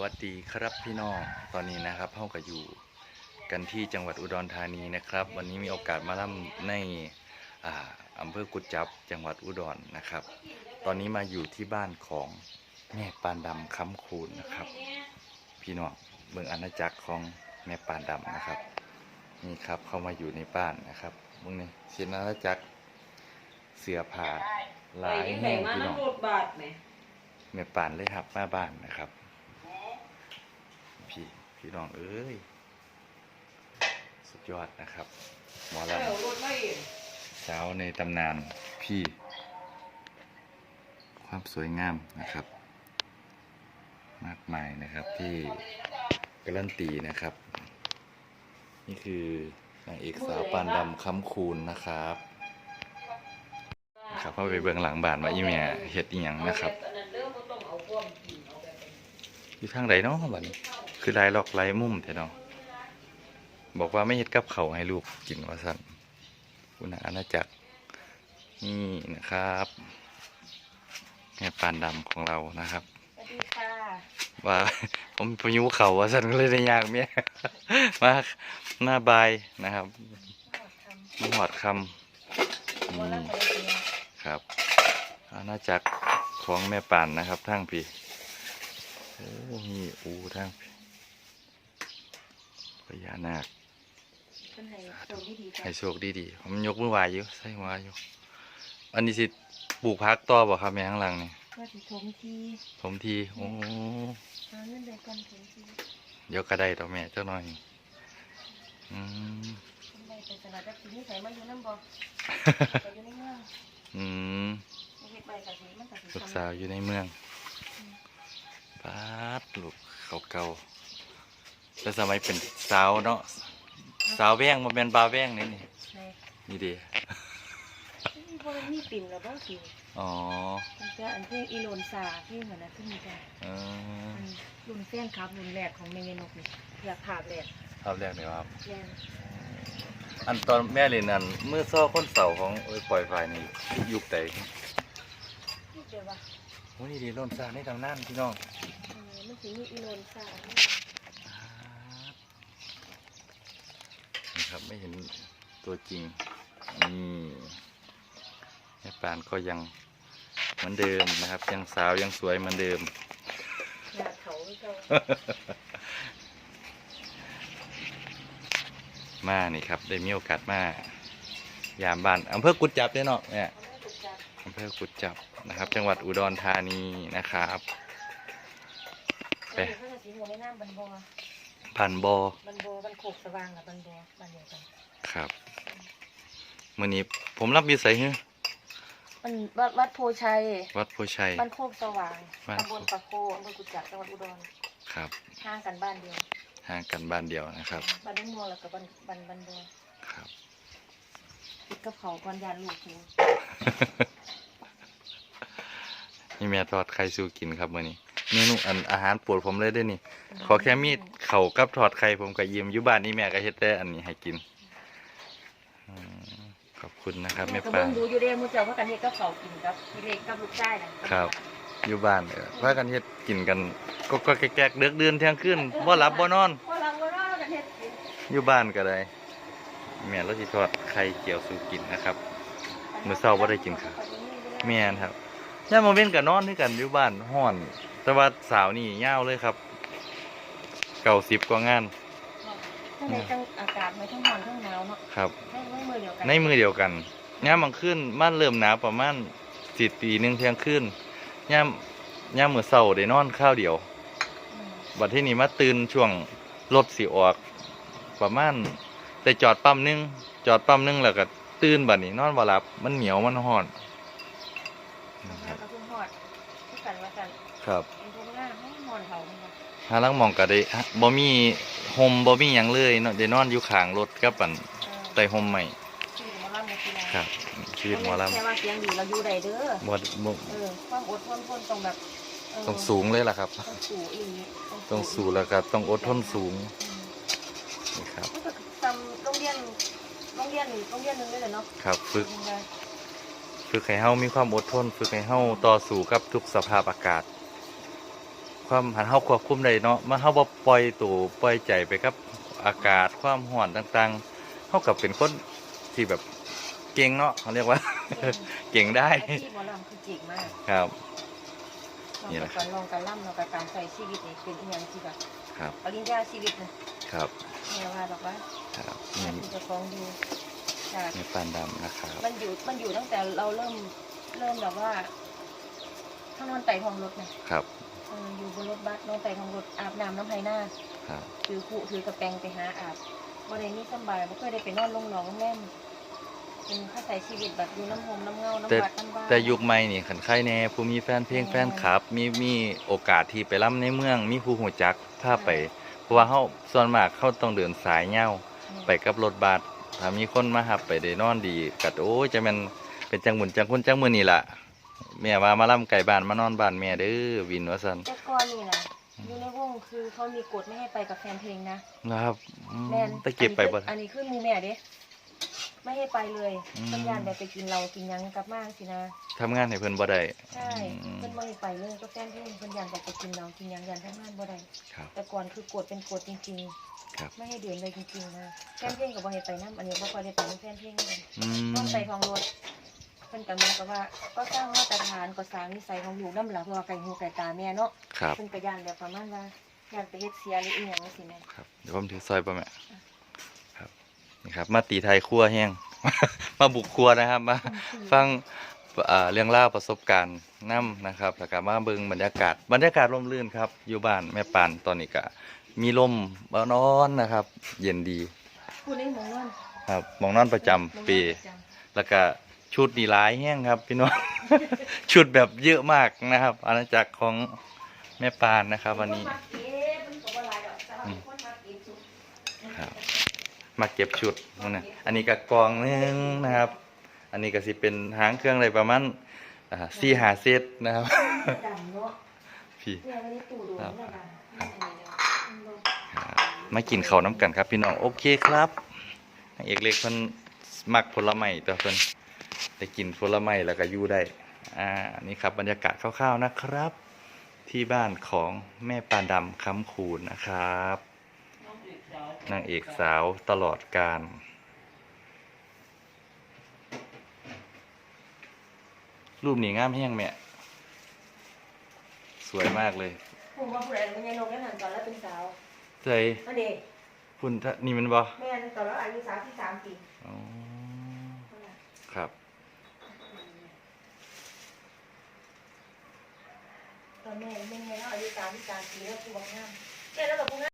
วัสดีครับพี่น้องตอนนี้นะครับเฮาก็อยู่กันที่จังหวัดอุดรธานีนะครับ วันนี้มีโอกาสมาล่ำในอ่าอำเภอกุจจับจังหวัดอุดรนะครับ ตอนนี้มาอยู่ที่บ้านของแม่ปานดำคำคูณนะครับ พี่น้องเมืองอาณาจักรของแม่ปานดำนะครับนี่ครับเข้ามาอยู่ในบ้านนะครับมึงนี่เสียอาณาจักรเสือผาหลายแห่แห่งมาพี่น้องน้ำรูดบาทไหมแม่ปานเลยครับมาบ้านนะครับ พี่พี่น้องเอ้ย สุดยอดนะครับ หมอเอลอรูดไม่เองำสาวในตำนานพี่ ความสวยงามนะครับ มากมายนะครับที่การันตีนะครับ นี่คือนางเอกสาวปานดำคำคูณนะครับนะครับเข้าไปเบื้องหลังบ้านว่าอีเมียเฮ็ดอีหยังนะครับเอาแบบอันนั้นเด้อบ่ต้องเอาความจริงเอาแบบอันนี้อยู่ทางใดเนาะบัดนี้ คือลายหลอกลายมุมแท้เนาะบอกว่าไม่เฮ็ดกับเขาวให้ลูกกินว่าสั่นคุณอาณาจักรนี่นะครับแม่ปานดำของเรานะครับสวัสดีค่ะว่าผมพยุเขาว่าสั่นก็เลยได้ยากเมียมาหน้าบายนะครับมาหอดคำอืมครับอาณาจักรของแม่ปานนะครับทั้งพี่โอ้มีอูทั้งพี่ พญานาคเพิ่นให้โชคดีๆจ้ะให้โชคดีๆผมยกมือไหวอยู่ใส่หัวอยู่อันนี้สิปลูกพักต่อบ่ครับแม่ข้างหลังนี่ว่าสิชมทีผมทีโอ้หาเงินได้ก่อนชมทีเดี๋ยวก็ได้ต่อแม่เจ้าหน่อยอืมเพิ่นได้ไปตลาดจักสิมีไสมาอยู่นำบ่ ไปอยู่ในเมืองอืมเฮ็ดใบกะสิมันกะสิลูกสาวอยู่ในเมืองปาดลูกเขาเก่า แต่สมัยเป็นสาวเนาะสาวแว่งมาเป็นบาวแว่งนี่นี่ในนี่ดีนี่บ่ได้มีปิ่นแล้วบ่สิอ๋อมันจะอันเพลงอีโลนซาเพลงอันนั้นขึ้นมีจ้ะเอออันรุ่นแฟนครับรุ่นแรกของเมเงนกนี่อยากภาพแรกภาพแรกเลยครับแม่นอันตอนแม่เรียนนั่นเมื่อซ้อคนเสาของเอ้ยปล่อยไฟนี่ยุคไหนนี่เดี๋ยวว่าโอ้นี่ดีร่มซาในตำนานพี่น้องเออมันสิมีอีโลนซา นี่ ครับ ไม่เห็นตัวจริงนี่แม่ปานก็ยังเหมือนเดิมนะครับ ยังสาวยังสวยเหมือนเดิมหน้าเขาเจ้ามานี่ครับ ได้มีโอกาสมายามบ้านอำเภอกุดจับเด้อเนาะเนี่ยเขาไม่ถูกจับอำเภอกุดจับนะครับ จังหวัดอุดรธานีนะครับไป เดี๋ยวเขาจะสิหัวในน้ำบันบอพันบอบันบอบันโคกสว่างกับบันบอบันเดียวกันครับมื่อนี้ผมรับมีใส่เฮ้มันวัดวัดโพชัยวัดโพชัยบ้านโคกสว่างบ้านตำบลปะโคอำเภอกุจจับจังหวัดอุดรครับห่างกันบ้านเดียวห่างกันบ้านเดียวนะครับบ้านน้องมัวแล้วกับบ้านบ้านบันบอครับติดกับเขาก่อนยานลูกหูนี่แม่ทอดไข่สู้กินครับมื่อนี้ เมนูอันอาหารโปรดผมเลยเด้อนี่ ขอแค่มีดเข่ากับทอดไข่ผมก็ยิ้มอยู่บ้านนี่แม่ก็เฮ็ดแต่อันนี้ให้กินอืมขอบคุณนะครับแม่ก็ปาเบิ่งดูอยู่เด้มื้อเจ้าว่ากันเฮ็ดกับเขาวกินกับพี่เล็กกับลูกชายน่ะครับ อยู่บ้านเออพากันเฮ็ดกินกันก็ก็แก๊กๆเดือกเดือนเที่ยงคืนบ่หลับบ่นอน พอหลังบ่นอนแล้วกันเฮ็ดกินอยู่บ้านก็ได้แม่เราสิทอดไข่เจียวสู่กินนะครับ มื้อเช้าบ่ได้กินข้าว แม่นครับย่ามมาเว้นกับนอนด้วยกันอยู่บ้านห้อน แต่ว่าสาวนี่ยาวเลยครับ เก่าสิบกว่างานทั้งในทั้งอากาศไม่ทั้งร้อนทั้งหนาวเนาะครับในมือเดียวกันในมือเดียวกันย่ามบางคืนมันเริ่มหนาวประมาณสิตีหนึ่งเที่ยงคืนย่ามย่ามมือเศร้าได้นอนข้าวเดียว อืมบัดที่นี่มาตื่นช่วงรถสิออก ประมาณแต่จอดปั๊มหนึง จอดปั๊มหนึงแล้วก็ตื่นบัดนี้นอนบ่หลับมันเหนียวมันห้อน แล้วก็เพิ่งฮอดคือกันว่ากันครับ หาลังหมองก็ได้ฮะบ่มีโฮมบ่มีหยังเลยเนาะได้นอนอยู่ข้างรถกับปันเออใต้โฮมใหม่ชีวิตหมอลำเนี่ยคืออะไรครับชีวิตหมอลแค่ว่าเสียงดีเราอยู่ได้เด้อำบ่บ่เออความอดทนทนต้องแบบเต้องสูงเลยล่ะครับ ต้องสูงอีกต้องสูงแล้วก็ต้องอดทนสูงอืมนี่ครับมันก็ทำโรงเรียนโรงเรียนโรงเรียนหนึงเลยเหรอเนาะครับฝึกโรงเรียนฝึกให้เฮามีความอดทน ฝึกให้เฮาต่อสู้กับทุกสภาพอากาศ ความหันเฮาควบคุมได้เนาะมันเฮาบ่ปล่อยตัวปล่อยใจไปกับอากาศความร้อนต่างๆเฮากับเป็นคนที่แบบเก่งเนาะเขาเรียกว่า เก่งได้อาชีพหมอลำคือเก่งมากครับลองนี่แหกัละบการลองการล่ำลองกับการใส่ชีวิตนี่เป็นอีหยังที่แบบครับ ปริญญาชีวิตนะครับแม่ว่าดอกว่าครับแม่นี่คือจะฟ้องอยู่จากในปานดำนะครับ มันอยู่มันอยู่ตั้งแต่เราเริ่มเริ่มแบบว่า ถ้านอนไต่ท้องรถนะครับเอออยู่บนรถบัสนอนไต่ท้องรถอาบน้ำน้ำไผ่หน้าครับถือขู่ถือกระแปงไปหาอาบบ่ได้นี่สำบายบ่เคยได้ไปนอนลงหนองโรงแรมเป็นข้าใส่ชีวิตแบบอยู่น้ำหอมน้ำเงาน้ำแต่วัดน้ำบ้านแต่ยุคใหม่นี่ขันไข่แน่ผู้มีแฟนเพลงแฟนคลับ มีมีโอกาสที่ไปล่ำในเมือง มีผู้หูจักพาไป เพราะว่าเฮาส่วนมากเขาต้องเดินสายเหย้าไปกับรถบัสถ้ามีคนมาหับไปได้นอนดีกัดโอ้ยจะแมันเป็นจังหมุนจังคุณจังมือนี่ล่ะ แม่ว่ามาล่ำไก่บ้านมานอนบ้านแม่เด้อวินว่าซั่นแต่ก่อนนี่นะอยู่ในวงคือเขามีกฎไม่ให้ไปกับแฟนเพลงนะนะครับอืมแม่นตะเก็บไปบ่ อันนี้คือหมูแม่เด้ไม่ให้ไปเลยอืม สัญญาณแบบไปกินเรากินหยังกลับมาสินะ ทำงานให้เพิ่นบ่ได้ใช่อืมเพิ่นบ่ให้ไปเลยก็แฟนเพลงเพิ่นยันแบบไปกินเรากินหยังยันทำงานบ่ได้ครับ แต่ก่อนคือกฎเป็นกฎจริงครับ ๆ ไม่ให้เดินเลยจริงๆนะแฟนเพลงก็บ่ให้ไปนํอันนี้บ่ค่อยได้ไปนํแฟนเพลงเลยอืมต้องใส่ของรถเพิ่นก็เหมือนกับว่าก็สร้างมาตรฐานก็สร้างนิสัยของลูกนำหลังเพราะว่าไก่หูไก่ตาแม่เนาะครับ เพิ่นก็ย่านแบบประมาณว่าย่านไปเฮ็ดเสียหรืออีหยังจังซี่แม่ครับ เดี๋ยวผมถือซอยป่ะแม่ครับ นี่ครับ มาตีไทยครัวแห้ง มาบุกครัวนะครับ มาฟังเอ่อเรื่องเล่าวประสบการณ์นํนะครับแล้วก็มาเบิ่งบรรยากาศ บรรยากาศร่มรื่นครับ อยู่บ้านแม่ปานตอนนี้ก็มีลมบ่นอนนะครับ เย็นดีพูดในหมองนอนครับหมองนอนประจำปีประจำแล้วก็ ชุดนี่หลายแห้งครับพี่น้อง ชุดแบบเยอะมากนะครับ อาณาจักรของแม่ปานนะครับ วันนี้ครับมาเก็บชุดนั่นนะอันนี้ก็กองหนึงนะครับ อันนี้ก็สิเป็นหางเครื่องอะไรประมาณอ่าสี่หาเซตนะครับดำเนาะพี่เนี่ยวันนี้ตู่ดูนี่แหละดำนี่อันนี้เนาะอืมเนาะครับมากินข้าวน้ำกันครับพี่น้องโอเคครับนางเอกเล็กเพิ่นมักผลไม้ตัวเพิ่น ได้กินผลไม้แล้วก็อยู่ได้ อ่า นี่ครับบรรยากาศคร่าวๆนะครับ ที่บ้านของแม่ปานดำคำคูณนะครับนางเอกสาวตลอดการรูปนี้งามแห้งแม่สวยมากเลยผมว่าผู้ใดมันยังนกได้หันตอนแล้วเป็นสาวใจนั่นเองคุณทะนี่มันบ่แม่ตอนแล้วอายุสามที่สามปีอ๋อครับ ตอนแม่แม่แล้วอายุสามที่สามปีแล้วคือบอกงามแม่แล้วกับพวกนั้น